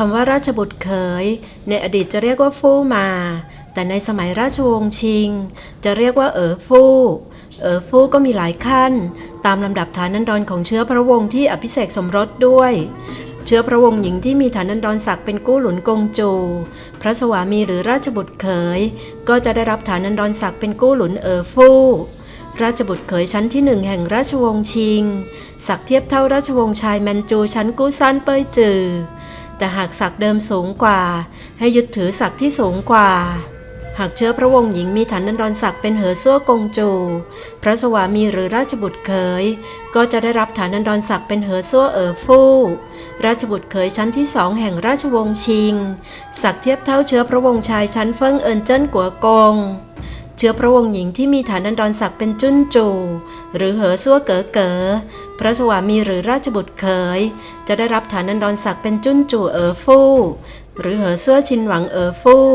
คำว่าราชบุตรเขย ในอดีตจะเรียกว่าฟู่มา แต่ในสมัยราชวงศ์ชิง จะเรียกว่าเอ๋อฟู่ เอ๋อฟู่ก็มีหลายขั้น ตามลำดับฐานันดรของเชื้อพระวงศ์ที่อภิเษกสมรสด้วย เชื้อพระวงศ์หญิงที่มีฐานันดรศักดิ์เป็นกู้หลุนกงจู พระสวามีหรือราชบุตรเขย ก็จะได้รับฐานันดรศักดิ์เป็นกู้หลุนเอ๋อฟู่ราชบุตรเขยชั้นที่หนึ่งแห่งราชวงศ์ชิง ศักดิ์เทียบเท่าราชวงศ์ชายแมนจูชั้นกู้ซันเปยจือ แต่หากศักดิ์เดิมสูงกว่า ให้ยึดถือศักดิ์ที่สูงกว่า หากเชื้อพระวงศ์หญิงมีฐานันดรศักดิ์เป็นเหอซั่วกงจู พระสวามีหรือราชบุตรเขยก็จะได้รับฐานันดรศักดิ์เป็นเหอซั่วเอ๋อฟู่ราชบุตรเขยชั้นที่สองแห่งราชวงศ์ชิง ศักดิ์เทียบเท่าเชื้อพระวงศ์ชายชั้นเฟิงเอินเจิ้นกัวกง เชื้อพระวงศ์หญิงที่มีฐานันดรศักดิ์เป็นจุนจู หรือเหอซัวเก๋อเก๋อพระสวามีหรือราชบุตรเขย จะได้รับฐานันดรศักดิ์เป็นจุนจูเอ๋อฟู่หรือเหอซั่วชินหวังเอ๋อฟู่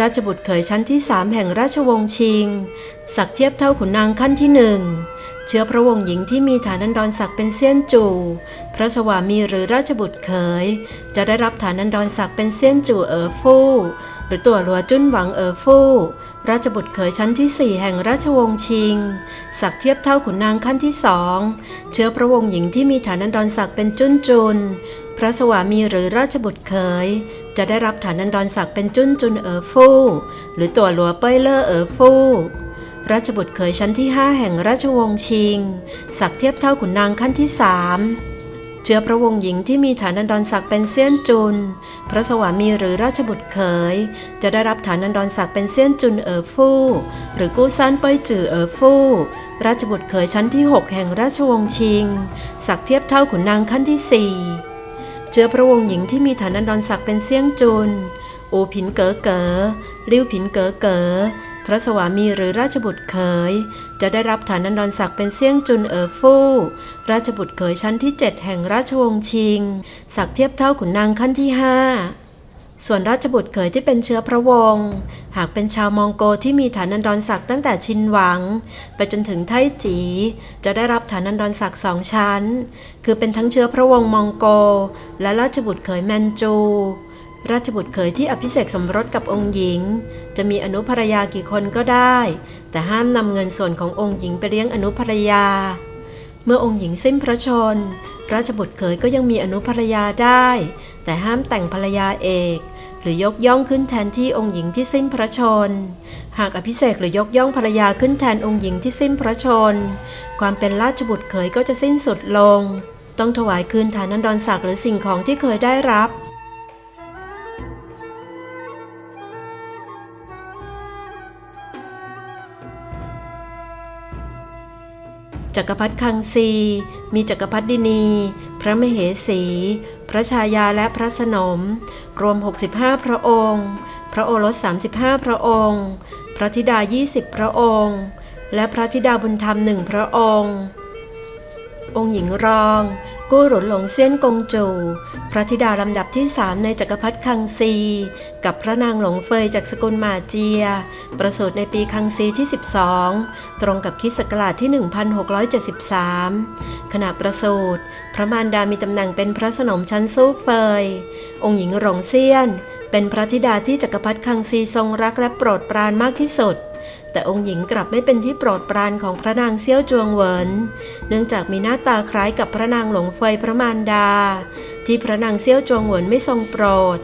ราชบุตรเขยชั้นที่สามแห่งราชวงศ์ชิง ศักดิ์เทียบเท่าขุนนางขั้นที่หนึ่ง เชื้อพระวงศ์หญิงที่มีฐานันดรศักดิ์เป็นเซียนจู พระสวามีหรือราชบุตรเขย จะได้รับฐานันดรศักดิ์เป็นเซียนจูเอ๋อฟู่หรือตัวหลัวจุนหวังเอ๋อฟู่ราชบุตรเขยชั้นที่สี่แห่งราชวงศ์ชิง ศักดิ์เทียบเท่าขุนนางขั้นที่สองเชื้อพระวงศ์หญิงที่มีฐานันดรศักดิ์เป็นจุนจุน พระสวามีหรือราชบุตรเขย จะได้รับฐานันดรศักดิ์เป็นจุนจุนเอ๋อฟู่หรือตัวหลัวเป้ยเลอเอ๋อฟู่ ราชบุตรเขยชั้นที่ห้าแห่งราชวงศ์ชิง ศักดิ์เทียบเท่าขุนนางขั้นที่สามเชื้อพระวงศ์หญิงที่มีฐานันดรศักดิ์เป็นเซียนจุน พระสวามีหรือราชบุตรเขย จะได้รับฐานันดรศักดิ์เป็นเซียนจุนเอ๋อฟู่ หรือกู้ซันเป้ยจื่อเอ๋อฟู่ ราชบุตรเขยชั้นที่ 6 แห่งราชวงศ์ชิง ศักดิ์เทียบเท่าขุนนางขั้นที่ 4 เชื้อพระวงศ์หญิงที่มีฐานันดรศักดิ์เป็นเซียงจุน อูผินเก๋อเก๋อลิ้วผินเก๋อเก๋อ พระสวามีหรือราชบุตรเขย จะได้รับฐานันดรศักดิ์เป็นเซียงจุนเอ๋อฟู่ ราชบุตรเขยชั้นที่ 7 แห่งราชวงศ์ชิง ศักดิ์เทียบเท่าขุนนางขั้นที่ 5ส่วนราชบุตรเขยที่เป็นเชื้อพระวงศ์หากเป็นชาวมองโกที่มีฐานันดรศักดิ์ตั้งแต่ชินหวัง ไปจนถึงไทจี จะได้รับฐานันดรศักดิ์สองชั้น คือเป็นทั้งเชื้อพระวงศ์มองโก และราชบุตรเขยแมนจู ราชบุตรเขยที่อภิเษกสมรสกับองค์หญิง จะมีอนุภรยากี่คนก็ได้ แต่ห้ามนำเงินส่วนขององค์หญิงไปเลี้ยงอนุภรยา เมื่อองค์หญิงสิ้นพระชน ราชบุตรเขยก็ยังมีอนุภรรยาได้ แต่ห้ามแต่งภรรยาเอก หรือยกย่องขึ้นแทนที่องค์หญิงที่สิ้นพระชน หากอภิเษกหรือยกย่องภรรยาขึ้นแทนองค์หญิงที่สิ้นพระชน ความเป็นราชบุตรเขยก็จะสิ้นสุดลง ต้องถวายคืนฐานันดรศักดิ์หรือสิ่งของที่เคยได้รับ จักรพรรดิคังซี มีจักรพรรดินี พระมเหสี พระชายาและพระสนม รวม 65 พระองค์ พระโอรส 35 พระองค์ พระธิดา 20 พระองค์ และพระธิดาบุญธรรมหนึ่งพระองค์ องค์หญิงรอง กู้หลุนหลงเซียนกงจู พระธิดาลำดับที่สามในจักรพรรดิคังซี กับพระนางหลงเฟยจากสกุลมาเจีย ประสูติในปีคังซีที่ 12 ตรงกับคิดศกราชที่ 1673 ขณะประสูติพระมารดามีตำแหน่งเป็นพระสนมชั้นสู้เฟย องค์หญิงหลงเซียน เป็นพระธิดาที่จักรพรรดิคังซีทรงรักและโปรดปรานมากที่สุด แต่องค์หญิงกลับไม่เป็นที่โปรดปรานของพระนางเซี่ยวจวงเหวิน เนื่องจากมีหน้าตาคล้ายกับพระนางหลงเฟยพระมารดา ที่พระนางเซี่ยวจวงเหวินไม่ทรงโปรด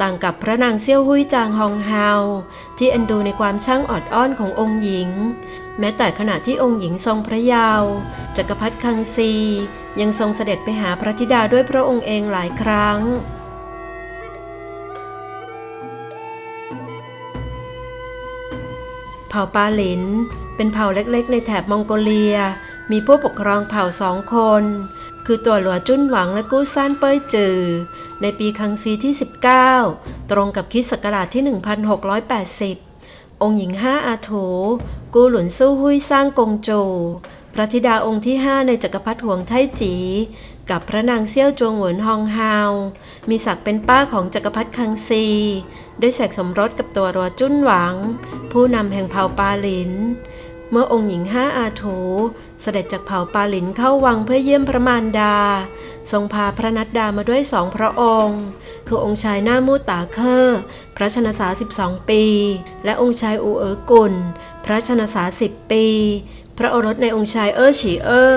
ต่างกับพระนางเซี่ยวหุยจางฮองเฮาที่เอ็นดูในความช่างอดอ้อนขององค์หญิง แม้แต่ขณะที่องค์หญิงทรงพระเยาว์จักรพรรดิคังซี ยังทรงเสด็จไปหาพระธิดาด้วยพระองค์เองหลายครั้ง เผ่าปาหลิน เป็นเผ่าเล็กๆ ในแถบมองโกเลีย มีผู้ปกครองเผ่าสองคน คือตัวหลัวจุ้นหวังและกู้ซ่านเป้ยจือ ในปีคังซีที่ 19 ตรงกับคิดศักราชที่ 1680 องค์หญิงห้าอาโถกูหลุนสู้หุยสร้างกงโจพระธิดาองค์ที่ 5 ในจักรพรรดิหวงไทจี กับพระนางเซี่ยวจวงเหวินฮองฮาว มีศักดิ์เป็นป้าของจักรพรรดิคังซี ได้แสกสมรสกับตัวรัวจุ้นหวัง ผู้นำแห่งเผ่าปาหลิน เมื่อองค์หญิงห้าอาโถเสด็จจากเผ่าปาหลินเข้าวังเพื่อเยี่ยมพระมารดา ทรงพาพระนัดดามาด้วยสองพระองค์ คือองค์ชายหน้ามูตาเคอร์พระชนสา12 ปี และองค์ชายอูเอ๋อกุล พระชนสา10ปี พระโอรสในองค์ชายเอ๋อฉีเออ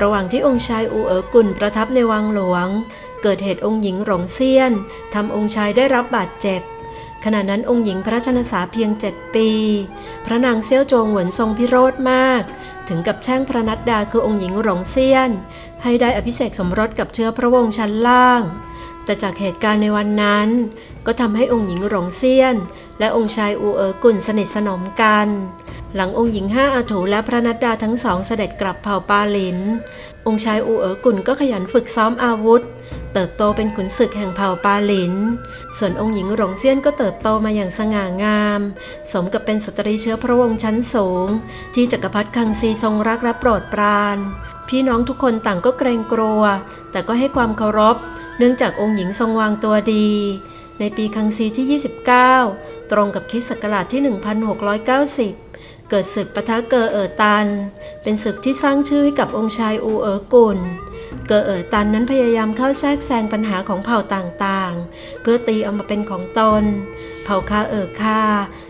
ระหว่างที่องค์ชายอูเอ๋อกุลประทับในวังหลวง เกิดเหตุองค์หญิงหลงเซียนทำองค์ชายได้รับบาดเจ็บ ขณะนั้นองค์หญิงพระชนสาเพียงเจ็ดปี พระนางเซี่ยวโจงหวนทรงพิโรธมาก ถึงกับแช่งพระนัดดาคือองค์หญิงหลงเซียน ให้ได้อภิเษกสมรสกับเชื้อพระวงศ์ชั้นล่าง แต่จากเหตุการณ์ในวันนั้น ก็ทำให้องค์หญิงหลงเซียน และองค์ชายอูเอ๋อกุลสนิทสนมกัน หลังองค์หญิงห้าอาถูและพระนัดดาทั้งสองเสด็จกลับเผ่าปาหลิน องค์ชายอูเอ๋อกุลก็ขยันฝึกซ้อมอาวุธ เติบโตเป็นขุนศึกแห่งเผ่าปาหลิน ส่วนองค์หญิงหลงเซียนก็เติบโตมาอย่างสง่างาม สมกับเป็นสตรีเชื้อพระวงศ์ชั้นสูง ที่จักรพรรดิคังซีทรงรักและโปรดปราน พี่น้องทุกคนต่างก็เกรงกลัว แต่ก็ให้ความเคารพ เนื่องจากองค์หญิงทรงวางตัวดีในปีคังซีที่ 29 ตรงกับคริสต์ศักราชที่ 1690 เกิดศึกปะทะเกอเออตัน เป็นศึกที่สร้างชื่อให้กับองค์ชายอูเอ๋อกุลเกอเออตันนั้นพยายามเข้าแทรกแซงปัญหาของเผ่าต่างๆ เพื่อตีเอามาเป็นของตน เผ่าคาเออคา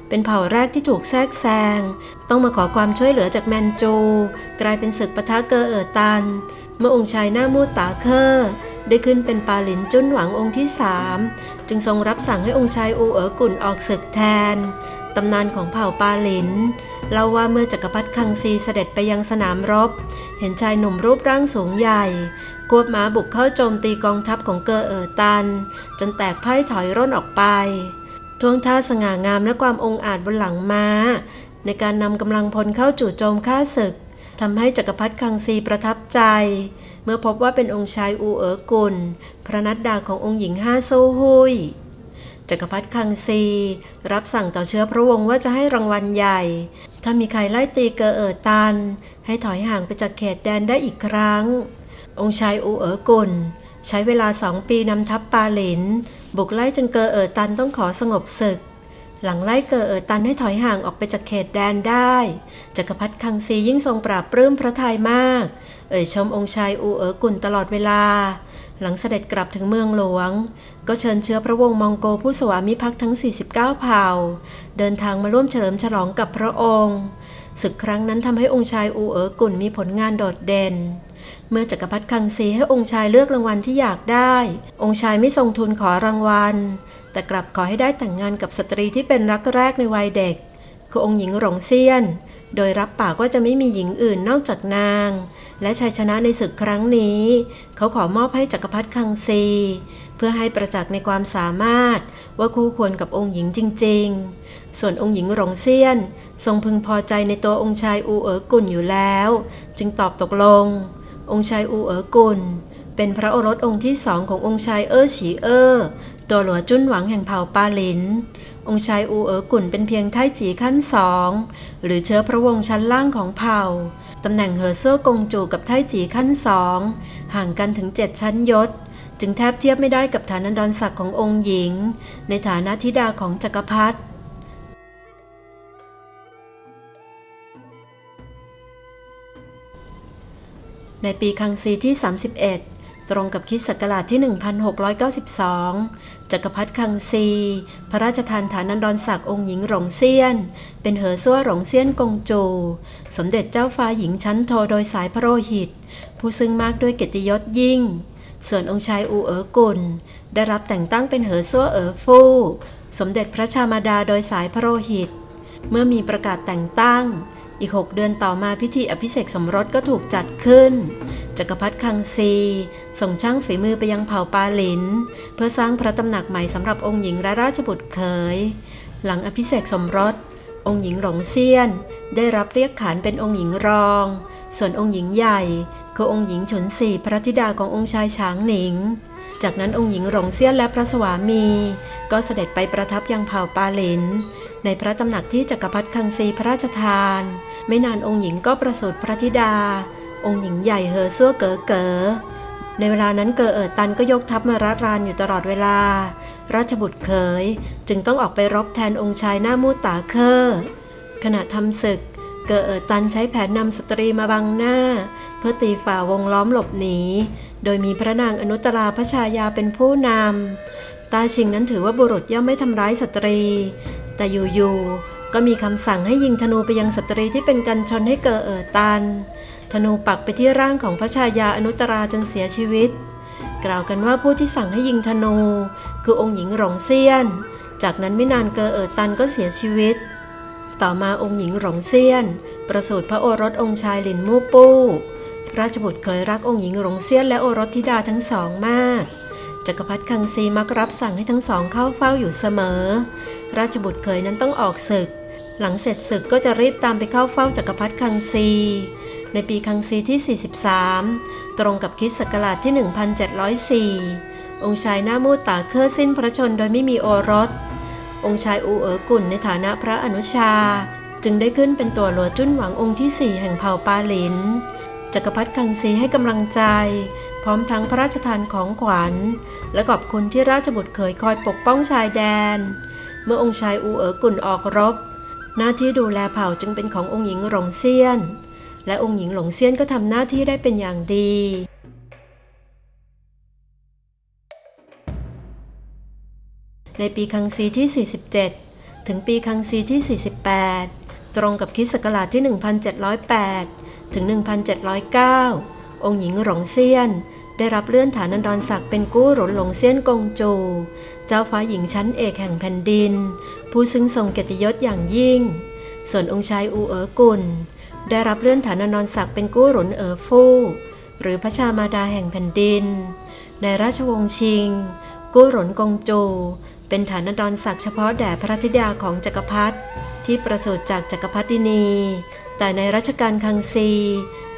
เป็นเผ่าแรกที่ถูกแทรกแซง ต้องมาขอความช่วยเหลือจากแมนจู กลายเป็นศึกปะทะเกอเออตัน เมื่อองค์ชายหน้ามูตาเคอร์ได้ขึ้นเป็นปาหลินจุนหวังองค์ที่สามจึงทรงรับสั่งให้องค์ชายอูเอ๋อกุนออกศึกแทน ตำนานของเผ่าปาหลิน เล่าว่าเมื่อจักรพรรดิคังซีเสด็จไปยังสนามรบ เห็นชายหนุ่มรูปร่างสูงใหญ่ ควบม้าบุกเข้าโจมตีกองทัพของเกอเอ๋อตัน จนแตกพ่ายถอยร่นออกไปท่วงท่าสง่างามและความองอาจบนหลังม้า ในการนำกำลังพลเข้าจู่โจมฆ่าศึกทำให้จักรพรรดิคังซีประทับใจ เมื่อพบว่าเป็นองค์ชายอูเอ๋อกุลพระนัดดาขององค์หญิงห้าโซฮุย จักรพรรดิคังซี รับสั่งต่อเชื้อพระวงศ์ว่าจะให้รางวัลใหญ่ ถ้ามีใครไล่ตีเกอเอ๋อตัน ให้ถอยห่างไปจากเขตแดนได้อีกครั้ง องค์ชายอูเอ๋อกุลใช้เวลาสองปีนำทัพปาหลิน บุกไล่จนเกอเอ๋อตันต้องขอสงบศึก หลังไล่เกอเอ๋อตันให้ถอยห่างออกไปจากเขตแดนได้จักรพรรดิคังซียิ่งทรงปราบปลื้มพระทัยมาก เอ่ยชมองค์ชายอูเอ๋อกุลตลอดเวลา หลังเสด็จกลับถึงเมืองหลวง ก็เชิญเชื้อพระวงศ์มองโกผู้สวามิภักดิ์ทั้ง 49 เผ่า เดินทางมาร่วมเฉลิมฉลองกับพระองค์ศึกครั้งนั้นทำให้องค์ชายอูเอ๋อกุลมีผลงานโดดเด่น เมื่อจักรพรรดิคังซีให้องค์ชายเลือกรางวัลที่อยากได้ องค์ชายไม่ทรงทุนขอรางวัล แต่กลับขอให้ได้แต่งงานกับสตรีที่เป็นรักแรกในวัยเด็ก คือองค์หญิงหลงเซียน โดยรับปากว่าจะไม่มีหญิงอื่นนอกจากนาง และชัยชนะในศึกครั้งนี้ เขาขอมอบให้จักรพรรดิคังซี เพื่อให้ประจักษ์ในความสามารถว่าคู่ควรกับองค์หญิงจริง ๆ ส่วนองค์หญิงหลงเซียน ทรงพึงพอใจในตัวองค์ชายอูเอ๋อกุลอยู่แล้ว จึงตอบตกลง องค์ชายอูเอ๋อกุลเป็นพระโอรสองค์ที่สองขององค์ชายเอ๋อฉีเอ๋อตัวหลัวจุ้นหวังแห่งเผ่าปาหลิน องค์ชายอูเอ๋อกุลเป็นเพียงไทจีขั้นสองหรือเชื้อพระวงศ์ชั้นล่างของเผ่า ตำแหน่งเหอซั่วกงจูกับไทจีขั้นสองห่างกันถึงเจ็ดชั้นยศ จึงแทบเทียบไม่ได้กับฐานันดรศักดิ์ขององค์หญิง ในฐานะธิดาของจักรพรรดิในปีคังซีที่ 31 ตรงกับคริสต์ศักราชที่ 1692 จักรพรรดิคังซี พระราชทานฐานันดรศักดิ์องค์หญิงหลงเซียน เป็นเหอซั่วหลงเซียนกงจู สมเด็จเจ้าฟ้าหญิงชั้นโทโดยสายพระโลหิต ผู้ซึ่งมากด้วยเกียรติยศยิ่ง ส่วนองค์ชายอูเอ๋อกุลได้รับแต่งตั้งเป็นเหอซั่วเอ๋อฟู่ สมเด็จพระชามาดาโดยสายพระโลหิต เมื่อมีประกาศแต่งตั้ง อีก 6 เดือนต่อมาพิธีอภิเษกสมรสก็ถูกจัดขึ้น จักรพรรดิคังซี ส่งช่างฝีมือไปยังเผ่าปาหลิน เพื่อสร้างพระตำหนักใหม่สำหรับองค์หญิงและราชบุตรเขยหลังอภิเษกสมรส องค์หญิงหลงเซียน ได้รับเรียกขานเป็นองค์หญิงรอง ส่วนองค์หญิงใหญ่คือองค์หญิงฉุนสีพระธิดาขององค์ชายฉางหนิงจากนั้นองค์หญิงหลงเซียนและพระสวามี ก็เสด็จไปประทับยังเผ่าปาหลิน ในพระตำหนักที่จักรพรรดิคังซีพระราชทาน ไม่นานองค์หญิงก็ประสูติพระธิดา องค์หญิงใหญ่เหอซั่วเก๋อเก๋อในเวลานั้นเก๋อเอ๋อตันก็ยกทัพมารัดรานอยู่ตลอดเวลา ราชบุตรเขยจึงต้องออกไปรบแทนองค์ชายหน้ามูตาเคอร์ขณะทำศึก เกิดเอิดตันใช้แผนนำสตรีมาบังหน้า เพื่อตีฝ่าวงล้อมหลบหนี โดยมีพระนางอนุตตราพระชายาเป็นผู้นำตาชิงนั้นถือว่าบุรุษย่อมไม่ทำร้ายสตรี แต่อยู่ๆก็มีคำสั่งให้ยิงธนูไปยังสตรีที่เป็นกันชนให้เกิดเอิดตัน ธนูปักไปที่ร่างของพระชายาอนุตราจนเสียชีวิต กล่าวกันว่าผู้ที่สั่งให้ยิงธนู คือองค์หญิงหลงเซียน จากนั้นไม่นานเกอเอิดตันก็เสียชีวิต ต่อมาองค์หญิงหลงเซียน ประสูติพระโอรสองค์ชายหลินมู่ปู้ราชบุตรเคยรักองค์หญิงหลงเซียนและโอรสธิดาทั้งสองมากจักรพรรดิคังซีมักรับสั่งให้ทั้งสองเข้าเฝ้าอยู่เสมอ ราชบุตรเคยนั้นต้องออกศึก หลังเสร็จศึกก็จะรีบตามไปเข้าเฝ้าจักรพรรดิคังซี ในปีคังซีที่ 43 ตรงกับคริสต์ศักราชที่ 1704 องค์ชายหน้ามูตาเครือสิ้นพระชนโดยไม่มีโอรส องค์ชายอูเอ๋อกุ่นในฐานะพระอนุชา จึงได้ขึ้นเป็นตัวหลวจุ้นหวังองค์ที่สี่แห่งเผ่าปาหลินจักรพรรดิคังซีให้กำลังใจ พร้อมทั้งพระราชทานของขวัญ และขอบคุณที่ราชบุตรเคยคอยปกป้องชายแดน เมื่อองค์ชายอูเอ๋อกุ่นออกรบ หน้าที่ดูแลเผ่าจึงเป็นขององค์หญิงหลงเซียน และองค์หญิงหลงเซียนก็ทำหน้าที่ได้เป็นอย่างดีในปีคังซีที่ 47 ถึงปีคังซีที่ 48 ตรงกับคริสต์ศักราชที่ 1708 ถึง 1709 องค์หญิงหลงเซียน ได้รับเลื่อนฐานันดรศักดิ์เป็นกู้หลนหลงเซียนกงจู เจ้าฟ้าหญิงชั้นเอกแห่งแผ่นดิน ผู้ซึ่งทรงเกียรติยศอย่างยิ่ง ส่วนองค์ชายอูเอ๋อกุลได้รับเลื่อนฐานันดรศักดิ์เป็นกู้หลนเอ๋อฟู่ หรือพระชามาดาแห่งแผ่นดิน ในราชวงศ์ชิง กู้หลนกงจู เป็นฐานันดรศักดิ์เฉพาะแด่พระธิดาของจักรพรรดิที่ประสูติจากจักรพรรดินี แต่ในรัชกาลคังซี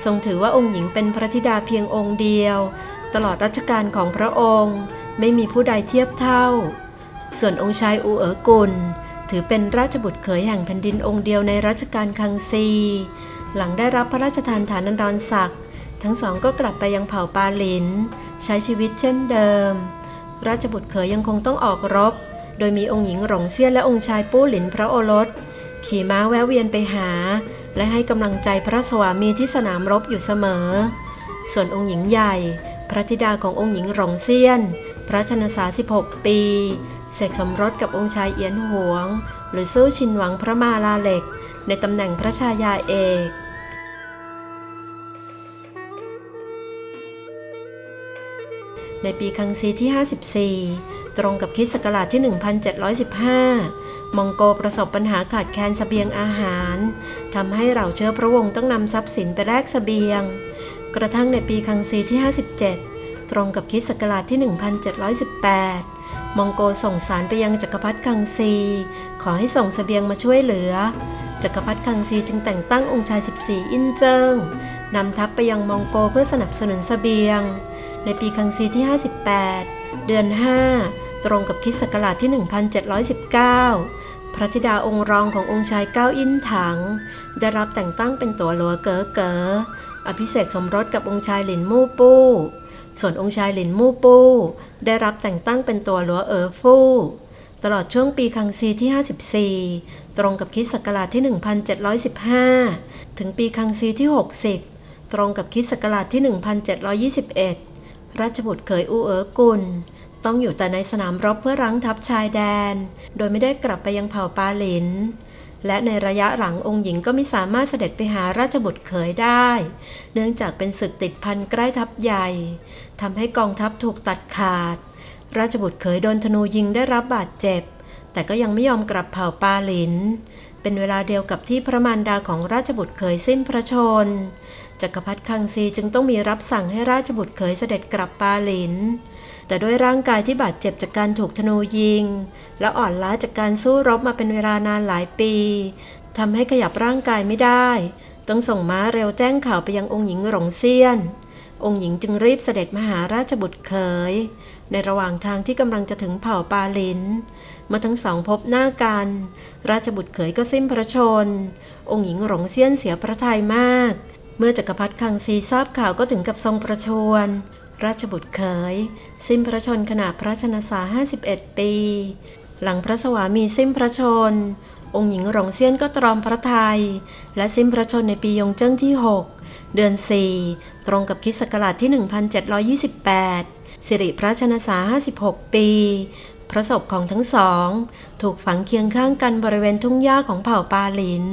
ทรงถือว่าองค์หญิงเป็นพระธิดาเพียงองค์เดียว ตลอดรัชกาลของพระองค์ ไม่มีผู้ใดเทียบเท่า ส่วนองค์ชายอูเอ๋อกุล ถือเป็นราชบุตรเขยแห่งแผ่นดินองค์เดียวในรัชกาลคังซี หลังได้รับพระราชทานฐานันดรศักดิ์ทั้งสองก็กลับไปยังเผ่าปาหลิน ใช้ชีวิตเช่นเดิม ราชบุตรเขยยังคงต้องออกรบ โดยมีองค์หญิงหลงเซียนและองค์ชายปู้หลินพระโอรส ขี่ม้าแวะเวียนไปหา และให้กำลังใจพระสวามีที่สนามรบอยู่เสมอ ส่วนองค์หญิงใหญ่ พระธิดาขององค์หญิงหลงเซียน พระชนสา 16 ปีเสกสมรสกับองค์ชายเอียนหวง หรือสู้ชินหวังพระมาลาเหล็ก ในตำแหน่งพระชายาเอกในปีคังซีที่ 54 ตรงกับคริสต์ศักราชที่ 1715 มองโกประสบปัญหาขาดแคลนสเสบียงอาหารทำให้เราเชื้อพระวงศ์ต้องนำทรัพย์สินไปแลกสเสบียง กระทั่งในปีคังซีที่ 57 ตรงกับคริสต์ศักราชที่ 1718 มองโกส่งสารไปยังจักรพรรดิคังซี ขอให้ส่งสเสบียงมาช่วยเหลือ จักรพรรดิคังซีจึงแต่งตั้งองค์ชาย 14 อินเจิงนำทัพไปยังมองโกเพื่อสนับสนุนสเสบียง ในปีคังซีที่ 58 เดือน 5 ตรงกับคริสต์ศักราชที่ 1719 พระธิดาองค์รองขององค์ชายเก้าอินถัง ได้รับแต่งตั้งเป็นตัวหลัวเก๋อเก๋ออภิเษกสมรสกับองค์ชายหลินมู่ปู้ ส่วนองค์ชายหลินมู่ปู้ ได้รับแต่งตั้งเป็นตัวหลัวเอ๋อฟู่ตลอดช่วงปีคังซีที่ 54 ตรงกับคริสต์ศักราชที่ 1715 ถึงปีคังซีที่ 60 ตรงกับคริสต์ศักราชที่ 1721 ราชบุตรเขยอูเอ๋อกุล ต้องอยู่แต่ในสนามรบเพื่อรั้งทัพชายแดน โดยไม่ได้กลับไปยังเผ่าปาหลิน และในระยะหลังองค์หญิงก็ไม่สามารถเสด็จไปหาราชบุตรเขยได้ เนื่องจากเป็นศึกติดพันใกล้ทัพใหญ่ทำให้กองทัพถูกตัดขาด ราชบุตรเขยโดนธนูยิงได้รับบาดเจ็บ แต่ก็ยังไม่ยอมกลับเผ่าปาหลินเป็นเวลาเดียวกับที่พระมารดาของราชบุตรเขยสิ้นพระชน จักรพรรดิคังซีจึงต้องมีรับสั่งให้ราชบุตรเขยเสด็จกลับปาหลิน แต่ด้วยร่างกายที่บาดเจ็บจากการถูกธนูยิง และอ่อนล้าจากการสู้รบมาเป็นเวลานานหลายปีทำให้ขยับร่างกายไม่ได้ ต้องส่งม้าเร็วแจ้งข่าวไปยังองค์หญิงหลงเซียน องค์หญิงจึงรีบเสด็จมาหาราชบุตรเขย ในระหว่างทางที่กำลังจะถึงเผ่าปาลินเมื่อทั้งสองพบหน้ากัน ราชบุตรเขยก็สิ้นพระชน องค์หญิงหลงเซียนเสียพระทัยมาก เมื่อจักรพรรดิคังซีทราบข่าวก็ถึงกับทรงประชวร ราชบุตรเขย สิ้นพระชนขณะพระชนสา 51 ปี หลังพระสวามีสิ้นพระชน องค์หญิงหลงเซียนก็ตรอมพระทัยและสิ้นพระชนในปียงเจิ้งที่ 6 เดือน 4 ตรงกับคริสต์ศักราชที่ 1728 สิริพระชนษา56 ปีพระศพของทั้งสอง ถูกฝังเคียงข้างกันบริเวณทุ่งหญ้าของเผ่าปาหลิน